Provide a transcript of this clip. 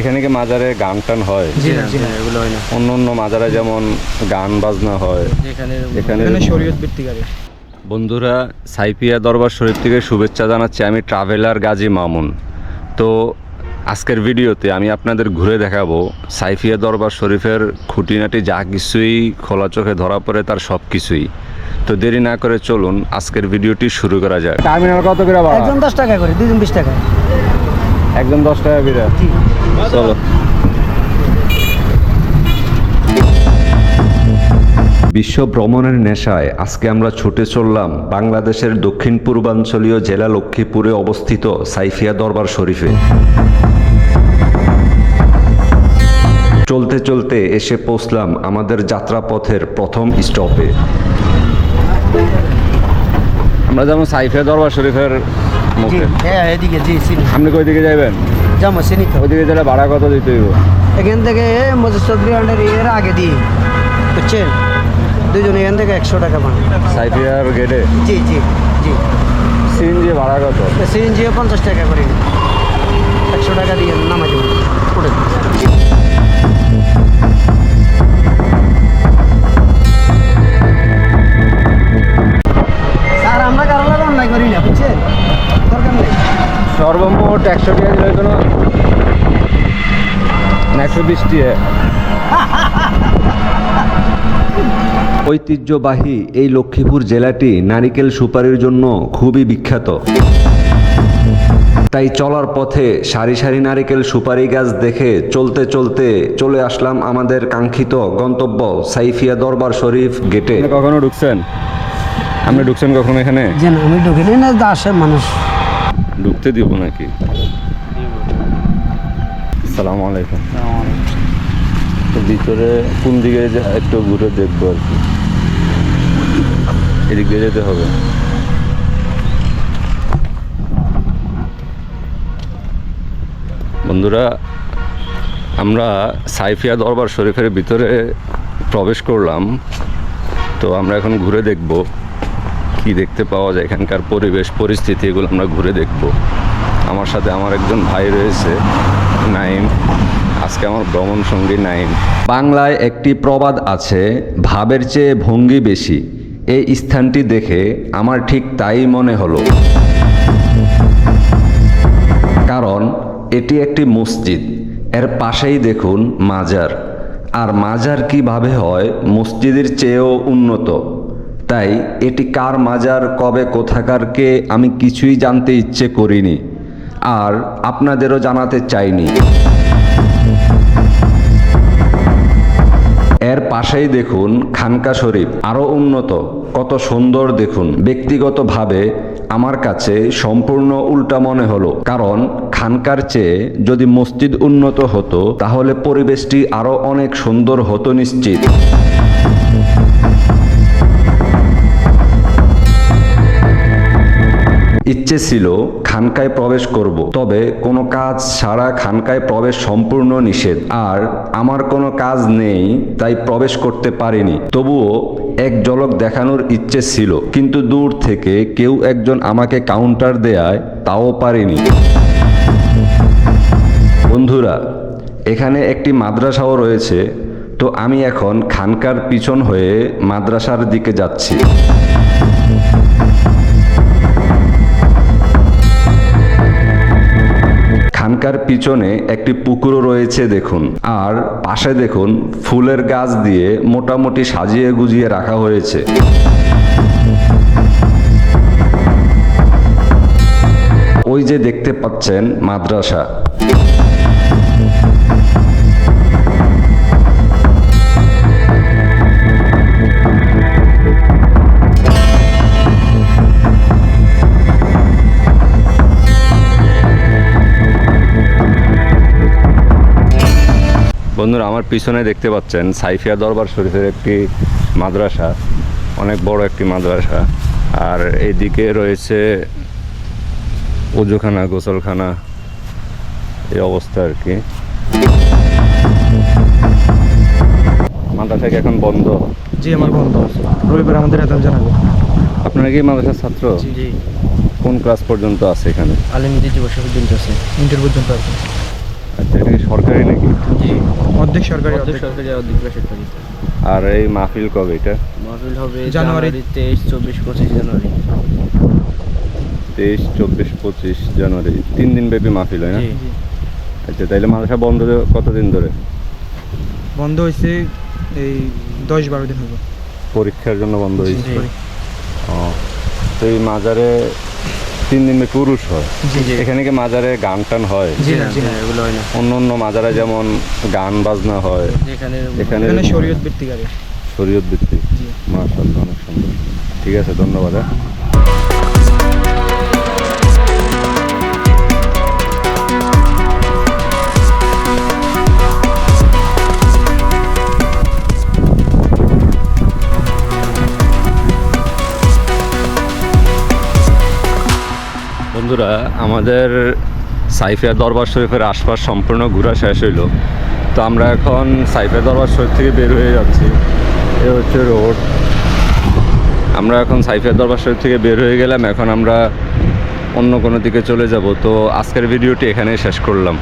এখানে কি মাজারে গান টান হয়? না এগুলো হয় না। অন্য অন্য মাজারে যেমন গান বাজনা হয় এখানে এখানে এখানে শরীয়ত ভিত্তিক বন্ধুরা সাইপিয়া দরবার শরীফ থেকে শুভেচ্ছা জানাচ্ছি। আমি ট্রাভেলার গাজী মামুন। তো আজকের ভিডিওতে আমি আপনাদের ঘুরে দেখাবো সাইফিয়া দরবার শরীফের খুঁটিনাটি যা কিছুই খোলা চোখে ধরা পড়ে তার সব কিছুই। তো দেরি না করে চলুন আজকের ভিডিওটি শুরু করা যাক। টার্মিনাল কত করে একজন দশ টাকা করে দুজন বিশ টাকা। একদম দশ টাকা করে? জি। চলো। বিশ্ব ভ্রমণের নেশায় আজকে আমরা ছুটে চললাম বাংলাদেশের দক্ষিণ পূর্বাঞ্চলীয় জেলা লক্ষ্মীপুরে অবস্থিত সাইফিয়া দরবার শরীফে। চলতে চলতে এসে পৌঁছলাম আমাদের যাত্রাপথের প্রথম স্টপে। আমরা যেমন সাইফিয়া দরবার শরীফের জি হ্যাঁ এদিকে জি আপনি কই দিকে যাবেন জামা চিনি তো ওইদিকে গেলে ভাড়া কত দিতে হইব? এখান থেকে মজুর চৌধুরী আন্ডার এর আগে দিই বুঝছেন? দুজন এখান থেকে একশো টাকা পান। সাইফিয়ার গেটে? জি জি জি। সিএনজি ভাড়া কত? সিএনজিও পঞ্চাশ টাকা করে। একশো টাকা দিয়ে নামা যাবে উঠে স্যার আমরা কারও লাগে করি না বুঝছেন? দরকার নেই। একশো টাকা দিলে কোনো একশো বিশ ঐতিহ্যবাহী এই লক্ষ্মীপুর জেলাটি নারিকেল সুপারির জন্য খুবই বিখ্যাত। তাই চলার পথে সারি সারি নারিকেল সুপারি গাছ দেখে চলতে চলতে চলে আসলাম আমাদের কাঙ্ক্ষিত গন্তব্য সাইফিয়া দরবার শরীফ গেটে। কখনো ঢুকছেন? আপনি ঢুকছেন কখনো এখানে? আমি ঢুকিনি না আসে মানুষ। ঢুকতে দিব নাকি? সালাম আলাইকুম। ভিতরে কোন দিকে একটু ঘুরে দেখব আর কি। এদিক দিয়ে যেতে হবে। বন্ধুরা, আমরা সাইফিয়া দরবার শরীফের ভিতরে প্রবেশ করলাম। তো আমরা এখন ঘুরে দেখব। কি দেখতে পাওয়া যায়, এখানকার পরিবেশ, পরিস্থিতি, এগুলো আমরা ঘুরে দেখব। আমার সাথে আমার একজন ভাই রয়েছে, নাইম। আজকে আমার ভ্রমণ সঙ্গী নাইম। বাংলায় একটি প্রবাদ আছে, ভাবের চেয়ে ভঙ্গি বেশি। এই স্থানটি দেখে আমার ঠিক তাই মনে হলো। কারণ এটি একটি মসজিদ। এর পাশেই দেখুন মাজার। আর মাজার কীভাবে হয়, মসজিদের চেয়েও উন্নত। তাই এটি কার মাজার, কবে কোথাকারকে আমি কিছুই জানতে ইচ্ছে করিনি আর আপনাদেরও জানাতে চাইনি। এর পাশেই দেখুন খানকা শরীফ, আরও উন্নত, কত সুন্দর দেখুন। ব্যক্তিগতভাবে আমার কাছে সম্পূর্ণ উল্টা মনে হলো, কারণ খানকার চেয়ে যদি মসজিদ উন্নত হতো, তাহলে পরিবেশটি আরও অনেক সুন্দর হতো নিশ্চিত। ইচ্ছে ছিল খানকায় প্রবেশ করব, তবে কোনো কাজ ছাড়া খানকায় প্রবেশ সম্পূর্ণ নিষেধ। আর আমার কোনো কাজ নেই, তাই প্রবেশ করতে পারিনি। তবুও এক ঝলক দেখানোর ইচ্ছে ছিল, কিন্তু দূর থেকে কেউ একজন আমাকে কাউন্টার দেয়ায়, তাও পারিনি। বন্ধুরা, এখানে একটি মাদ্রাসাও রয়েছে, তো আমি এখন খানকার পিছন হয়ে মাদ্রাসার দিকে যাচ্ছি। খানকার পিছনে একটি পুকুরও রয়েছে দেখুন। আর পাশে দেখুন, ফুলের গাছ দিয়ে মোটামুটি সাজিয়ে গুজিয়ে রাখা হয়েছে। ওই যে দেখতে পাচ্ছেন মাদ্রাসা। বন্ধুরা আমার পিছনে দেখতে পাচ্ছেন সাইফিয়া দরবার শরীফের একটি মাদ্রাসা অনেক বড় একটি মাদ্রাসা। আর এইদিকে রয়েছে উজুখানা গোসলখানা এই অবস্থা আর কি। মাদ্রাসাকে এখন বন্ধ? জি আমার বন্ধ। রবিবার আমাদের এত জানাব। আপনারা কি মাদ্রাসার ছাত্র? জি কোন ক্লাস পর্যন্ত আছে এখানে? আলিম দিদি বসে পর্যন্ত আছে। ইন্টার পর্যন্ত আছে। সরকারি নাকি? জি। অর্ধেক সরকারি অর্ধেক সরকারি অর্ধেক বেসরকারি আর এই মাহফিল কবে এটা? মাহফিল হবে জানুয়ারি। তেইশ চব্বিশ পঁচিশ জানুয়ারি। তেইশ চব্বিশ পঁচিশ জানুয়ারি। তিন দিন ব্যাপী মাহফিল হয় না? আচ্ছা তাইলে মাদ্রাসা বন্ধ কতদিন ধরে? বন্ধ হয়েছে এই দশ বারো দিন হবে পরীক্ষার জন্য বন্ধ হয়েছে জি। ও তো এই মাজারে তিন দিন পুরুষ হয়। এখানে কি মাজারে গান টান হয়। এগুলো অন্য অন্য মাজারে যেমন গান বাজনা হয় এখানে শরীয়ত ভিত্তিক শরীয়ত ভিত্তিক অনেক সুন্দর। ঠিক আছে ধন্যবাদ হ্যাঁ। বন্ধুরা, আমাদের সাইফিয়া দরবার শরীফের আশপাশ সম্পূর্ণ ঘোরা শেষ হইল। তো আমরা এখন সাইফিয়া দরবার শরীফ থেকে বের হয়ে যাচ্ছি। এ হচ্ছে রোড। আমরা এখন সাইফিয়া দরবার শরীফ থেকে বের হয়ে গেলাম, এখন আমরা অন্য কোনো দিকে চলে যাব। তো আজকের ভিডিওটি এখানেই শেষ করলাম।